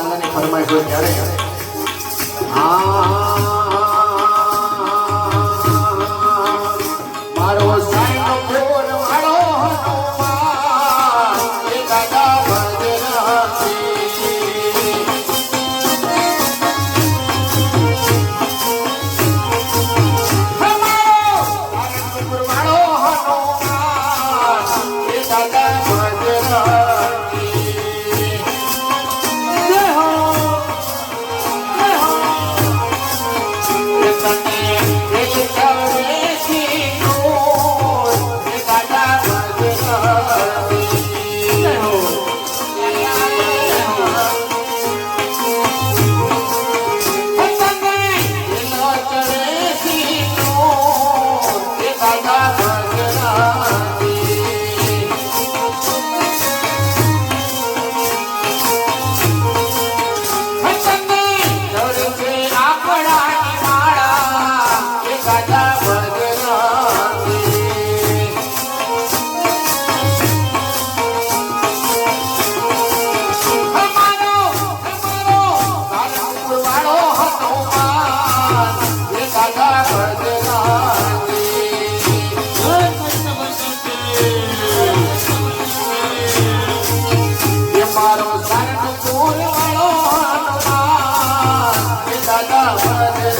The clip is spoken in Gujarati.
જો ત્યારે આ મારો સાઈનો Baba. ಸದಾ